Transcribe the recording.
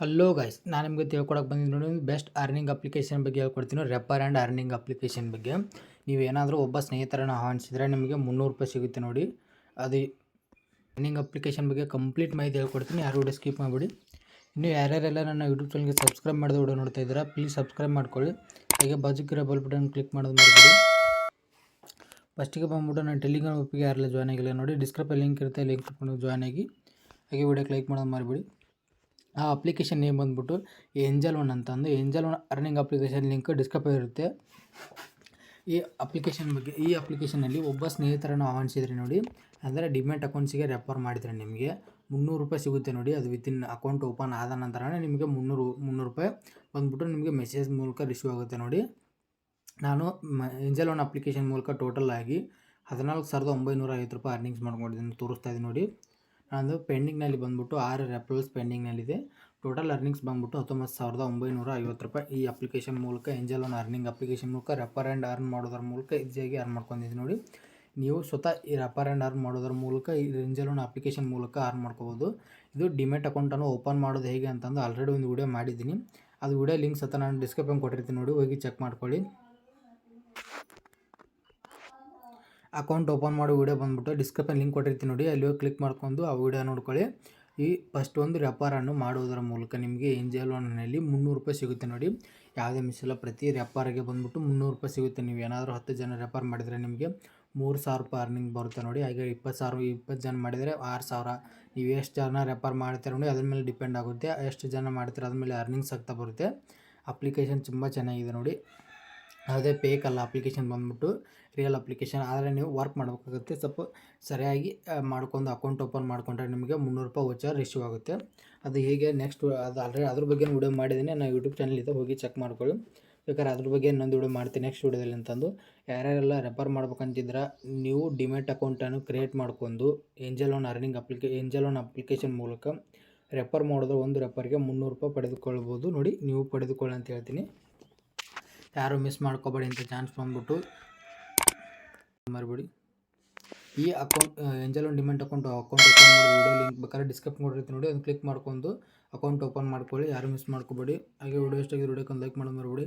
Hello guys ನಾನು ನಿಮಗೆ ತಿಳ್ಕೊಡಕ್ಕೆ ಬಂದಿದ್ದು ನೋಡಿ ಬೆಸ್ಟ್ ಅರ್ನಿಂಗ್ ಅಪ್ಲಿಕೇಶನ್ ಬಗ್ಗೆ ಹೇಳ್ಕೊಡ್ತೀನಿ. ರೆಪರ್ ಆ್ಯಂಡ್ ಅರ್ನಿಂಗ್ ಅಪ್ಲಿಕೇಶನ್ ಬಗ್ಗೆ. ನೀವು ಏನಾದರೂ ಒಬ್ಬ ಸ್ನೇಹಿತರನ್ನು ಆಹ್ವಾನಿಸಿದರೆ ನಿಮಗೆ ಮುನ್ನೂರು ರೂಪಾಯಿ ಸಿಗುತ್ತೆ ನೋಡಿ. ಅದು ಅರ್ನಿಂಗ್ ಅಪ್ಲಿಕೇಶನ್ ಬಗ್ಗೆ ಕಂಪ್ಲೀಟ್ ಮಾಹಿತಿ ಹೇಳ್ಕೊಡ್ತೀನಿ. ಯಾರು ವಿಡಿಯೋ ಸ್ಕಿಪ್ ಮಾಡಿಬಿಡಿ. ಇನ್ನು ಯಾರ್ಯಾರೆಲ್ಲ ನನ್ನ ಯೂಟ್ಯೂಬ್ ಚಾನಲ್ಗೆ ಸಬ್ಸ್ಕ್ರೈಬ್ ಮಾಡಿದ ವಿಡಿಯೋ ನೋಡ್ತಾ ಇದ್ದೀರಾ ಪ್ಲೀಸ್ ಸಬ್ಸ್ಕ್ರೈಬ್ ಮಾಡ್ಕೊಳ್ಳಿ. ಹಾಗೆ ಬಾಜುಕಿರೋ ಬಲ್ ಬಟನ್ ಕ್ಲಿಕ್ ಮಾಡೋದು ಮಾಡಿಬಿಡಿ ಫಸ್ಟಿಗೆ ಬಂದ್ಬಿಟ್ಟು ನಾನು ಟೆಲಿಗ್ರಾಮ್ ಒಪ್ಪಿಗೆ ಯಾರೆಲ್ಲ ಜಾಯ್ನ್ ಆಗಿಲ್ಲ ನೋಡಿ ಡಿಸ್ಕ್ರಿಪ್ಷನ್ ಲಿಂಕ್ ಇರುತ್ತೆ ಲಿಂಕ್ ಇಟ್ಕೊಂಡು ಜಾಯ್ನ್ ಆಗಿ. ಹಾಗೆ ವಿಡಿಯೋ ಕ್ಲಿಕ್ ಮಾಡೋದು ಮಾಡಿಬಿಡಿ ಆ ಅಪ್ಲಿಕೇಶನ್ ನೇಮ್ ಬಂದ್ಬಿಟ್ಟು ಏಂಜಲ್ ಒನ್ ಅಂತಂದು. Angel One earning application link description ಇರುತ್ತೆ. ಈ ಅಪ್ಲಿಕೇಶನ್ ಬಗ್ಗೆ, ಈ ಅಪ್ಲಿಕೇಶನಲ್ಲಿ ಒಬ್ಬ ಸ್ನೇಹಿತರನ್ನು ಆಹ್ವಾನಿಸಿದರೆ ನೋಡಿ, ಅಂದರೆ ಡಿಮ್ಯಾಟ್ ಅಕೌಂಟ್ಸಿಗೆ ರೆಫರ್ ಮಾಡಿದರೆ ನಿಮಗೆ ಮುನ್ನೂರು ರೂಪಾಯಿ ಸಿಗುತ್ತೆ ನೋಡಿ. ಅದು ವಿತಿನ್ ಅಕೌಂಟ್ ಓಪನ್ ಆದ ನಂತರನೇ ನಿಮಗೆ ಮುನ್ನೂರು ಮುನ್ನೂರು ರೂಪಾಯಿ ಬಂದ್ಬಿಟ್ಟು ನಿಮಗೆ ಮೆಸೇಜ್ ಮೂಲಕ ರಿಸೀವ್ ಆಗುತ್ತೆ ನೋಡಿ. ನಾನು ಏಂಜಲ್ ಒನ್ ಅಪ್ಲಿಕೇಶನ್ ಮೂಲಕ ಟೋಟಲ್ ಆಗಿ ಹದಿನಾಲ್ಕು ಸಾವಿರದ ಒಂಬೈನೂರ ಐವತ್ತು ರೂಪಾಯಿ ಅರ್ನಿಂಗ್ಸ್ ಮಾಡ್ಕೊಂಡಿದ್ದೀನಿ, ತೋರಿಸ್ತಾ ಇದ್ದೀನಿ ನೋಡಿ. ನಂದು ಪೆಂಡಿಂಗ್ನಲ್ಲಿ ಬಂದ್ಬಿಟ್ಟು ಆರು ಅಪ್ರೂವಲ್ಸ್ ಪೆಂಡಿಂಗ್ನಲ್ಲಿದೆ. ಟೋಟಲ್ ಅರ್ನಿಂಗ್ಸ್ ಬಂದ್ಬಿಟ್ಟು ಹತ್ತೊಂಬತ್ತು ಸಾವಿರದ ಒಂಬೈನೂರ ಐವತ್ತು ರೂಪಾಯಿ. ಈ ಅಪ್ಲಿಕೇಶನ್ ಮೂಲಕ ಏಂಜಲ್ ಒನ್ ಅರ್ನಿಂಗ್ ಅಪ್ಲಿಕೇಶನ್ ಮೂಲಕ ರೆಫರ್ ಆ್ಯಂಡ್ ಅರ್ನ್ ಮಾಡೋದ್ರ ಮೂಲಕ ಈಸಿಯಾಗಿ ಅರ್ನ್ ಮಾಡ್ಕೊಂಡಿದ್ದೀನಿ ನೋಡಿ. ನೀವು ಸ್ವತಃ ಈ ರೆಫರ್ ಆ್ಯಂಡ್ ಅರ್ನ್ ಮಾಡೋದ್ರ ಮೂಲಕ ಈ ಏಂಜಲ್ ಒನ್ ಅಪ್ಲಿಕೇಶನ್ ಮೂಲಕ ಅರ್ನ್ ಮಾಡ್ಕೋಬೋದು. ಇದು ಡಿಮೆಟ್ ಅಕೌಂಟನ್ನು ಓಪನ್ ಮಾಡೋದು ಹೇಗೆ ಅಂತಂದು ಆಲ್ರೆಡಿ ಒಂದು ವೀಡಿಯೋ ಮಾಡಿದ್ದೀನಿ. ಅದು ವೀಡಿಯೋ ಲಿಂಕ್ಸ್ ಸತ ನಾನು ಡಿಸ್ಕ್ರಿಪ್ಷನ್ ಕೊಟ್ಟಿರ್ತೀನಿ ನೋಡಿ, ಹೋಗಿ ಚೆಕ್ ಮಾಡ್ಕೊಳ್ಳಿ. ಅಕೌಂಟ್ ಓಪನ್ ಮಾಡೋ ವೀಡಿಯೋ ಬಂದುಬಿಟ್ಟು ಡಿಸ್ಕ್ರಿಪ್ಷನ್ ಲಿಂಕ್ ಕೊಟ್ಟಿರ್ತೀನಿ ನೋಡಿ ಅಲ್ಲಿ ಹೋಗಿ ಕ್ಲಿಕ್ ಮಾಡ್ಕೊಂಡು ಆ ವೀಡಿಯೋ ನೋಡ್ಕೊಳ್ಳಿ. ಈ ಫಸ್ಟ್ ಒಂದು ವ್ಯಾಪಾರವನ್ನು ಮಾಡುವುದರ ಮೂಲಕ ನಿಮಗೆ ಏಂಜಲ್ ಒನ್ನಲ್ಲಿ ಮುನ್ನೂರು ರೂಪಾಯಿ ಸಿಗುತ್ತೆ ನೋಡಿ. ಯಾವುದೇ ಮಿಸಿಲ್ಲ ಪ್ರತಿ ವ್ಯಾಪಾರಿಗೆ ಬಂದುಬಿಟ್ಟು ಮುನ್ನೂರು ರೂಪಾಯಿ ಸಿಗುತ್ತೆ. ನೀವು ಏನಾದರೂ ಹತ್ತು ಜನ ವ್ಯಾಪಾರ ಮಾಡಿದರೆ ನಿಮಗೆ ಮೂರು ಸಾವಿರ ರೂಪಾಯಿ ಅರ್ನಿಂಗ್ ಬರುತ್ತೆ ನೋಡಿ. ಹಾಗೆ ಇಪ್ಪತ್ತು ಸಾವಿರ, ಇಪ್ಪತ್ತು ಜನ ಮಾಡಿದರೆ ಆರು ಸಾವಿರ. ನೀವು ಎಷ್ಟು ಜನ ವ್ಯಾಪಾರ ಮಾಡ್ತೀರ ನೋಡಿ, ಅದ್ರ ಮೇಲೆ ಡಿಪೆಂಡ್ ಆಗುತ್ತೆ. ಎಷ್ಟು ಜನ ಮಾಡ್ತೀರ, ಅದ್ರ ಮೇಲೆ ಅರ್ನಿಂಗ್ಸ್ ಆಗ್ತಾ ಬರುತ್ತೆ. ಅಪ್ಲಿಕೇಶನ್ ತುಂಬ ಚೆನ್ನಾಗಿದೆ ನೋಡಿ. ಯಾವುದೇ ಅಲ್ಲ ಅಪ್ಲಿಕೇಶನ್ ಬಂದ್ಬಿಟ್ಟು ರಿಯಲ್ ಅಪ್ಲಿಕೇಶನ್ ಆದರೆ ನೀವು ವರ್ಕ್ ಮಾಡಬೇಕಾಗುತ್ತೆ. ಸ್ವಲ್ಪ ಸರಿಯಾಗಿ ಮಾಡ್ಕೊಂಡು ಅಕೌಂಟ್ ಓಪನ್ ಮಾಡಿಕೊಂಡ್ರೆ ನಿಮಗೆ ಮುನ್ನೂರು ರೂಪಾಯಿ ವಚರ್ ರಿಸೀವ್ ಆಗುತ್ತೆ. ಅದು ಹೇಗೆ ನೆಕ್ಸ್ಟ್ ಅದು ಆಲ್ರೆಡಿ ಅದ್ರ ಬಗ್ಗೆ ವಿಡಿಯೋ ಮಾಡಿದ್ದೀನಿ. ನಾನು ಯೂಟ್ಯೂಬ್ ಚಾನಲ್ ಇದೆ ಹೋಗಿ ಚೆಕ್ ಮಾಡ್ಕೊಳ್ಳಿ. ಬೇಕಾದ್ರೆ ಅದ್ರ ಬಗ್ಗೆ ಇನ್ನೊಂದು ವಿಡಿಯೋ ಮಾಡ್ತೀನಿ ನೆಕ್ಸ್ಟ್ ವಿಡಿಯೋದಲ್ಲಿ ಅಂತಂದು. ಯಾರ್ಯಾರೆಲ್ಲ ರೆಫರ್ ಮಾಡ್ಬೇಕಂತಿದ್ರೆ ನೀವು ಡಿಮೆಟ್ ಅಕೌಂಟನ್ನು ಕ್ರಿಯೇಟ್ ಮಾಡ್ಕೊಂಡು Angel One earning application Angel One application ಮೂಲಕ ರೆಫರ್ ಮಾಡಿದ್ರೆ ಒಂದು ರೆಫರ್ಗೆ ಮುನ್ನೂರು ರೂಪಾಯಿ ಪಡೆದುಕೊಳ್ಬೋದು. ನೋಡಿ, ನೀವು ಪಡೆದುಕೊಳ್ಳಿ ಅಂತ ಹೇಳ್ತೀನಿ. ಯಾರು ಮಿಸ್ ಮಾಡ್ಕೋಬೇಡಿ ಅಂತ ಚಾನ್ಸ್ ಬಂದ್ಬಿಟ್ಟು ಮರಿಬಿಡಿ. ಈ ಅಕೌಂಟ್ ಏಂಜಲ್ ಒಂದು ಡಿಮೆಂಟ್ ಅಕೌಂಟ್ ಅಕೌಂಟ್ ಓಪನ್ ಮಾಡಿ ವಿಡಿಯೋ ಲಿಂಕ್ ಬೇಕಾದ್ರೆ ಡಿಸ್ಕ್ರಿಪ್ಷನ್ ಮಾಡಿರ್ತೀನಿ ನೋಡಿ, ಅದನ್ನು ಕ್ಲಿಕ್ ಮಾಡ್ಕೊಂಡು ಅಕೌಂಟ್ ಓಪನ್ ಮಾಡ್ಕೊಳ್ಳಿ, ಯಾರು ಮಿಸ್ ಮಾಡ್ಕೋಬೇಡಿ. ಹಾಗೆ ವಿಡಿಯೋ ಎಷ್ಟಾಗಿ ವಿಡಿಯೋಕ್ಕೆ ಒಂದು ಲೈಕ್ ಮಾಡೋದು ಮರಿಬೇಡಿ.